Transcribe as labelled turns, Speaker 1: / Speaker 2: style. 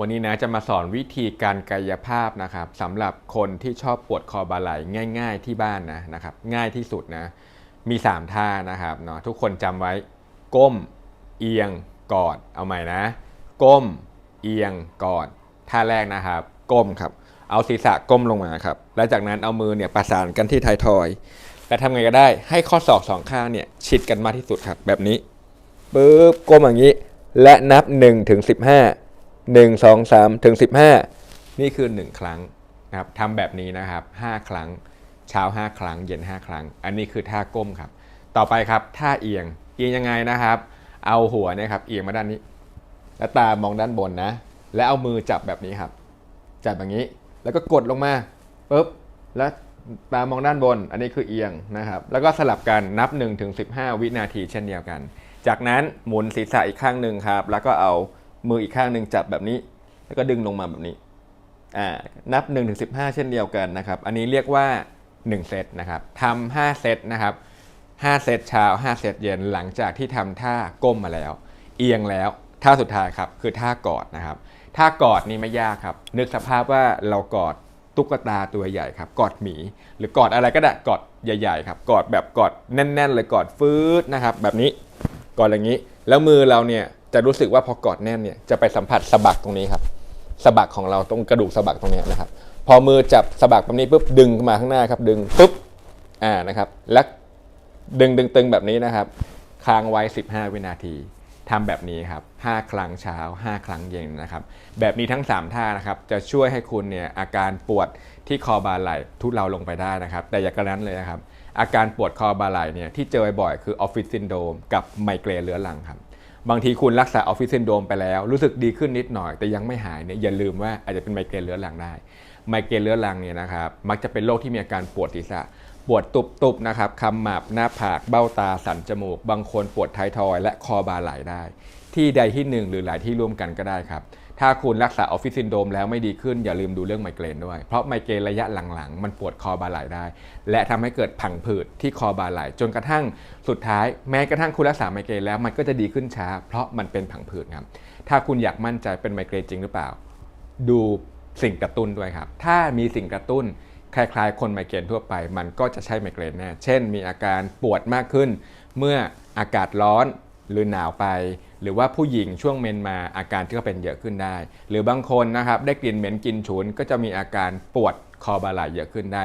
Speaker 1: วันนี้นะจะมาสอนวิธีการกายภาพนะครับสำหรับคนที่ชอบปวดคอบ่าไหล่ง่าย ๆ ที่บ้านนะนะครับง่ายที่สุดนะมี 3 ท่านะครับเนาะทุกคนจำไว้ ก้ม เอียงกอดเอาใหม่นะ ก้ม เอียงกอดท่าแรกนะครับ ก้มครับ เอาศีรษะก้มลงมาครับแล้วจากนั้นเอามือเนี่ยประสานกันที่ท้ายทอย และทำไงก็ได้ให้ข้อศอกสองข้างเนี่ยชิดกันมากที่สุดครับแบบนี้ปึ๊บก้มอย่างนี้ และนับ1ถึง15 1 2 3 ถึง 15 นี่คือ 1 ครั้งนะครับทำแบบนี้นะครับ 5 ครั้ง เช้า 5 ครั้ง เย็น 5 ครั้ง อันนี้คือท่าก้มครับ ต่อไปครับท่าเอียง เอียงยังไงนะครับ เอาหัวเนี่ยครับเอียงมาด้านนี้ แล้วตามองด้านบนนะ และเอามือจับแบบนี้ครับ จับแบบนี้ แล้วก็กดลงมาปุ๊บ แล้วตามองด้านบน อันนี้คือเอียงนะครับ แล้วก็สลับกันนับ1ถึง15 วินาทีเช่นเดียวกัน จากนั้นหมุนศีรษะอีกข้างหนึ่งครับ แล้วก็เอา มืออีกข้างหนึ่งจับแบบนี้ แล้วก็ดึงลงมาแบบนี้อ่านับ1ถึง15เช่นเดียวกันนะครับ อันนี้เรียกว่า 1 เซตนะครับทำ5เซตนะครับ5เซตเช้า5เซตเย็นหลังจากที่ทำท่าก้มมาแล้ว เอียงแล้วท่าสุดท้ายครับคือท่ากอดนะครับท่ากอดนี่ไม่ยากครับ นึกสภาพว่าเรากอดตุ๊กตาตัวใหญ่ครับ กอดหมี หรือกอดอะไรก็ได้กอดใหญ่ๆครับกอดแบบกอดแน่น ๆ เลยกอดฟืดนะครับ แบบนี้กอดอย่างนี้ แล้วมือเราเนี่ย จะรู้สึกว่าพอกอดแน่นเนี่ยจะไปสัมผัสสะบักตรงนี้ครับสะบักของเราตรงกระดูกสะบักตรงนี้นะครับ พอมือจับสะบักแบบนี้ปุ๊บดึงขึ้นมาข้างหน้าครับ ดึงปุ๊บอ่านะครับ และดึงดึงตึงแบบนี้นะครับค้างไว้ 15 วินาทีทำแบบนี้ครับ 5 ครั้งเช้า 5 ครั้งเย็นนะครับ แบบนี้ทั้ง 3 ท่านะครับ จะช่วยให้คุณเนี่ยอาการปวดที่คอบาไหล่ทุเลาลงไปได้นะครับ แต่อย่ากระนั้นเลยนะครับ อาการปวดคอบาไหล่เนี่ยที่เจอบ่อยคือออฟฟิศซินโดมกับไมเกรนเรื้อรังครับ บางทีคุณรักษาออฟฟิศซินโดมไปแล้ว รู้สึกดีขึ้นนิดหน่อย แต่ยังไม่หายเนี่ยอย่าลืมว่าอาจจะเป็นไมเกรนเรื้อรังได้ ไมเกรนเรื้อรังเนี่ยนะครับมักจะเป็นโรคที่มีอาการปวดศีรษะ ปวดตุบๆนะครับคำหมับหน้าผากเบ้าตาสันจมูก บางคนปวดท้ายทอย และคอบาไหลได้ ที่ใดที่หนึ่งหรือหลายที่ร่วมกันก็ได้ครับ ถ้าคุณรักษาออฟฟิศซินโดรมแล้วไม่ดีขึ้นอย่าลืมดูเรื่องไมเกรนด้วย เพราะไมเกรนระยะหลังๆ มันปวดคอบาไหล่ได้ และทำให้เกิดผังผืดที่คอบาไหล่จนกระทั่งสุดท้ายแม้กระทั่งคุณรักษาไมเกรนแล้วมันก็จะดีขึ้นช้า เพราะมันเป็นผังผืดครับถ้าคุณอยากมั่นใจเป็นไมเกรนจริงหรือเปล่า ดูสิ่งกระตุ้นด้วยครับ ถ้ามีสิ่งกระตุ้นคล้ายๆ คนไมเกรนทั่วไป มันก็จะใช่ไมเกรนแน่เช่น มีอาการปวดมากขึ้น เมื่ออากาศร้อน หรือหนาวไป หรือว่าผู้หญิงช่วงเมนมาอาการที่เขาเป็นเยอะขึ้นได้ หรือบางคนนะครับได้กลิ่นเหม็นกลิ่นฉุนก็จะมีอาการปวดคอบาไหล่เยอะขึ้นได้